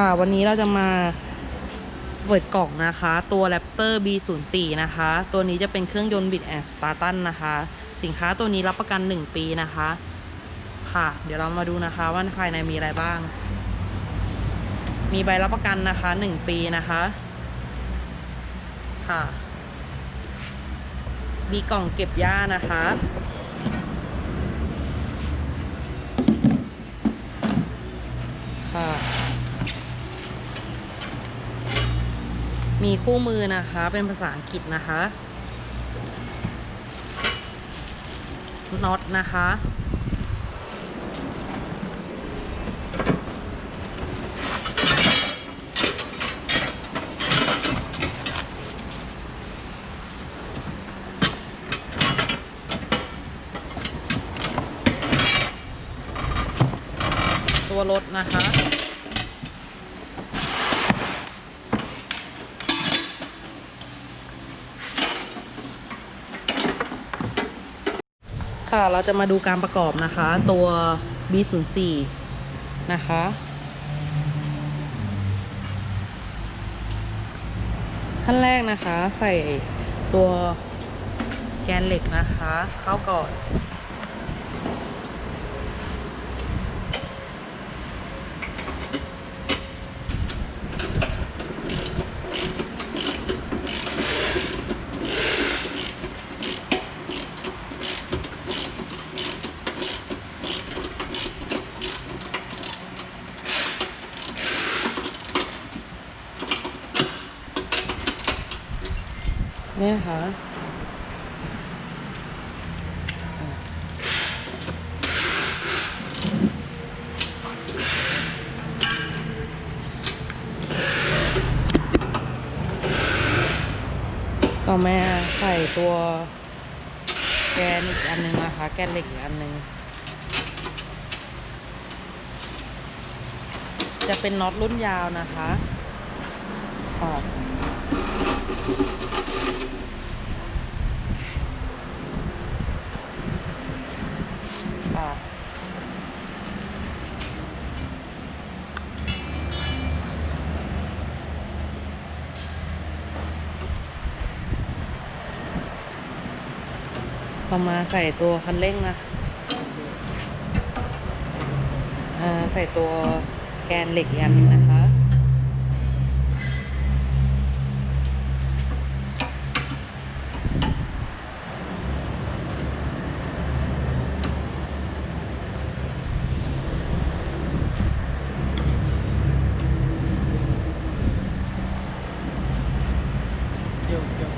ค่ะ วันนี้เราจะมาเปิดกล่องนะคะ ตัว Raptor B04 นะคะ ตัวนี้จะเป็นเครื่องยนต์บิดแอนสตาร์ตันนะคะ สินค้าตัวนี้รับประกัน 1 ปีนะคะ ค่ะ เดี๋ยวเรามาดูนะคะว่าภายในมีอะไรบ้าง มีใบรับประกันนะคะ 1 ปีนะคะ ค่ะ มีกล่องเก็บหญ้านะคะ มีคู่มือนะคะ เป็นภาษาอังกฤษนะคะน็อตนะคะตัวรถนะคะ ค่ะ เราจะมาดูการประกอบนะคะ ตัว B04 นะคะ ขั้นแรกนะคะ ใส่ตัวแกนเหล็กนะคะ เข้าก่อน นี่ยค่ะต่อมาใส่ตัวแกนอีกอันหนึงนะคะ แกนเหล็กอีกอันหนึง จะเป็นน็อตรุ่นยาวนะคะออก ค่ะต่อมาใส่ตัวคันเร่งนะอ่อใส่ตัวแกนเหล็กอีกอันนึงนะคะ เดี๋ยวเดี๋ยว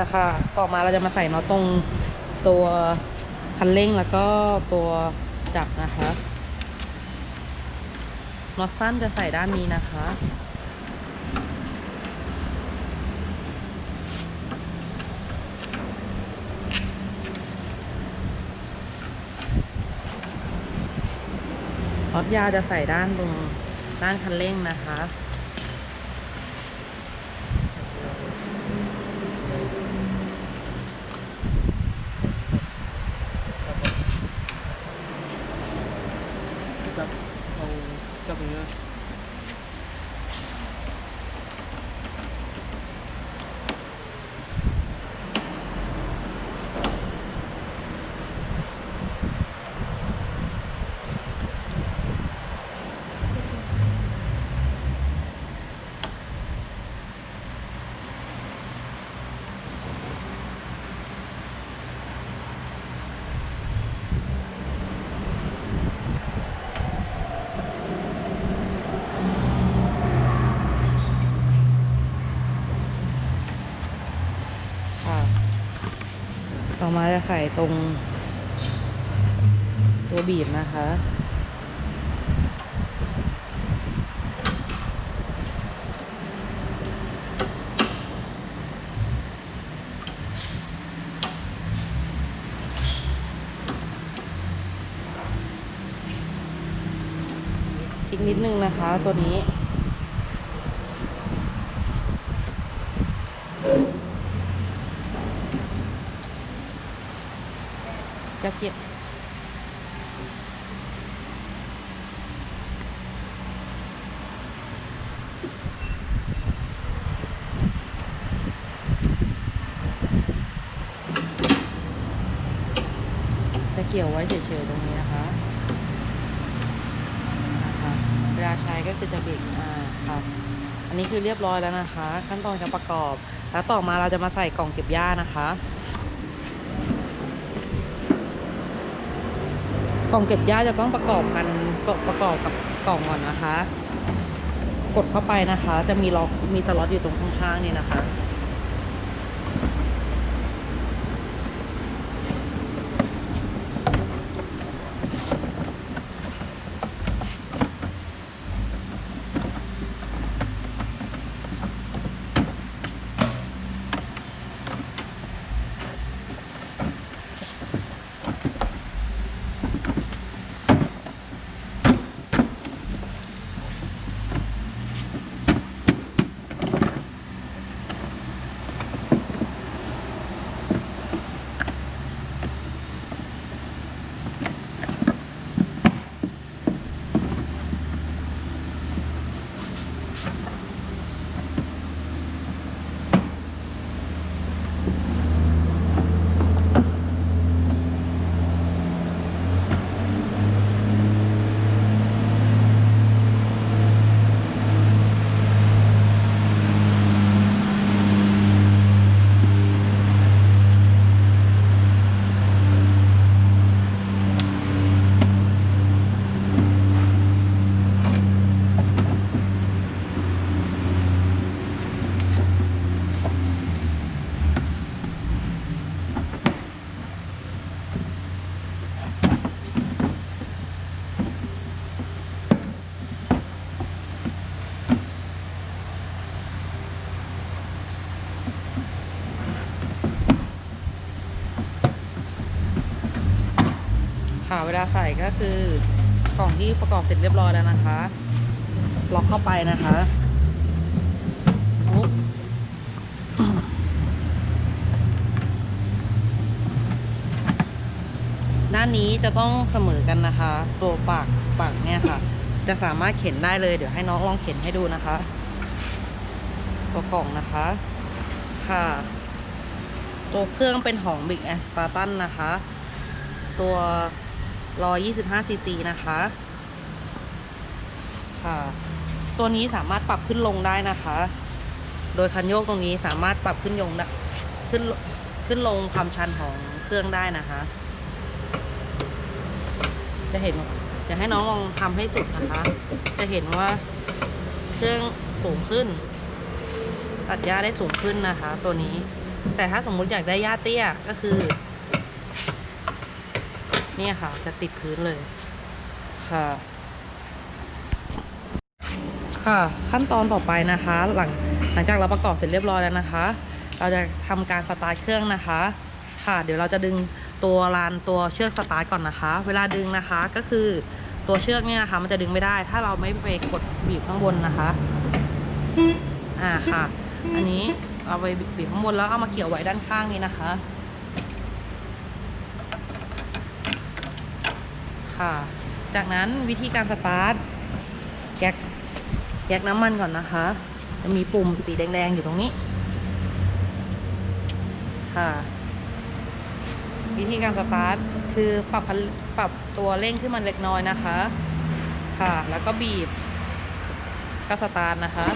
อะค่ะ ต่อมาเราจะมาใส่น็อตตรงตัวคันเร่งแล้วก็ตัวจับนะคะน็อตสั้นจะใส่ด้านนี้นะคะ น็อตยาวจะใส่ด้านตรงด้านคันเร่งนะคะ จับเอาจับอย่างเงี้ย ต่อมาจะใส่ตรง ตัวบีบนะคะทิ้งนิดนึงนะคะตัวนี้ จะเก็บจะเกี่ยวไว้เฉยๆตรงนี้นะคะนะคะเวลาใช้ก็คือจะเบรกอ่าครับอันนี้คือเรียบร้อยแล้วนะคะ ขั้นตอนการประกอบ แล้วต่อมาเราจะมาใส่กล่องเก็บหญ้านะคะ กล่องเก็บหญ้าจะต้องประกอบกันกประกอบกับกล่องก่อนนะคะ กดเข้าไปนะคะ จะมีล็อกมีสล็อตอยู่ตรงข้างๆนี่นะคะ ค่ะเวลาใส่ก็คือกล่องที่ประกอบเสร็จเรียบร้อยแล้วนะคะ ล็อกเข้าไปนะคะปุ๊บด้านนี้จะต้องเสมอกันนะคะ ตัวปากปากเนี่ยค่ะ จะสามารถเข็นได้เลยเดี๋ยวให้น้องลองเข็นให้ดูนะคะ ตัวกล่องนะคะค่ะ ตัวเครื่องเป็นของ Big a s t a r t o n นะคะ ตัว 125ซีซีนะคะ ค่ะ ตัวนี้สามารถปรับขึ้นลงได้นะคะ โดยคันโยกตรงนี้สามารถปรับขึ้นยงได้ขึ้นขึ้นลงความชันของเครื่องได้นะคะ จะเห็นจะให้น้องลองทำให้สุดนะคะ จะเห็นว่าเครื่องสูงขึ้น ตัดหญ้าได้สูงขึ้นนะคะ ตัวนี้ แต่ถ้าสมมุติอยากได้หญ้าเตี้ยก็คือ เนี่ยค่ะ จะติดพื้นเลยค่ะ ค่ะ ขั้นตอนต่อไปนะคะ หลังหลังจากเราประกอบเสร็จเรียบร้อยแล้วนะคะ เราจะทำการสตาร์ทเครื่องนะคะ ค่ะ เดี๋ยวเราจะดึงตัวลานตัวเชือกสตาร์ทก่อนนะคะ เวลาดึงนะคะก็คือตัวเชือกเนี่ยนะคะ มันจะดึงไม่ได้ ถ้าเราไม่ไปกดบีบข้างบนนะคะ อ่าค่ะ อันนี้เอาไปบีบข้างบนแล้วเอามาเกี่ยวไว้ด้านข้างนี้นะคะ ค่ะ จากนั้นวิธีการสตาร์ทแยกแยกน้ำมันก่อนนะคะ จะมีปุ่มสีแดงๆอยู่ตรงนี้ ค่ะ วิธีการสตาร์ทคือปรับคันปรับตัวเร่งขึ้นมันเล็กน้อยนะคะ ค่ะ แล้วก็บีบ ก็สตาร์ทนะคะ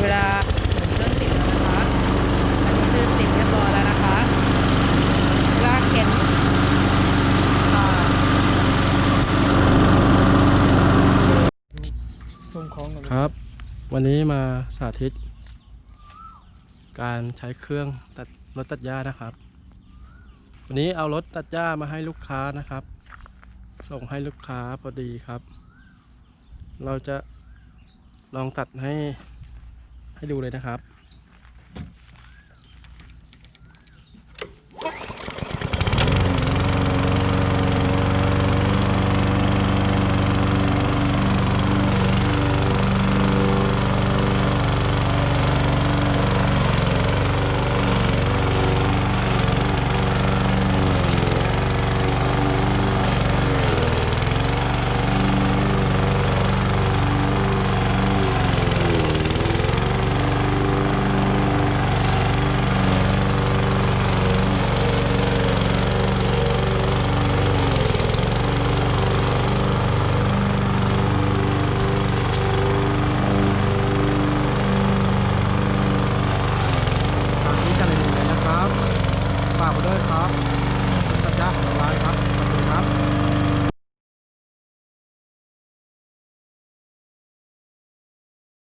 เวลา วันนี้มาสาธิต การใช้เครื่องตัดรถตัดหญ้านะครับ วันนี้เอารถตัดหญ้ามาให้ลูกค้านะครับ ส่งให้ลูกค้าพอดีครับ เราจะลองตัดให้ให้ดูเลยนะครับ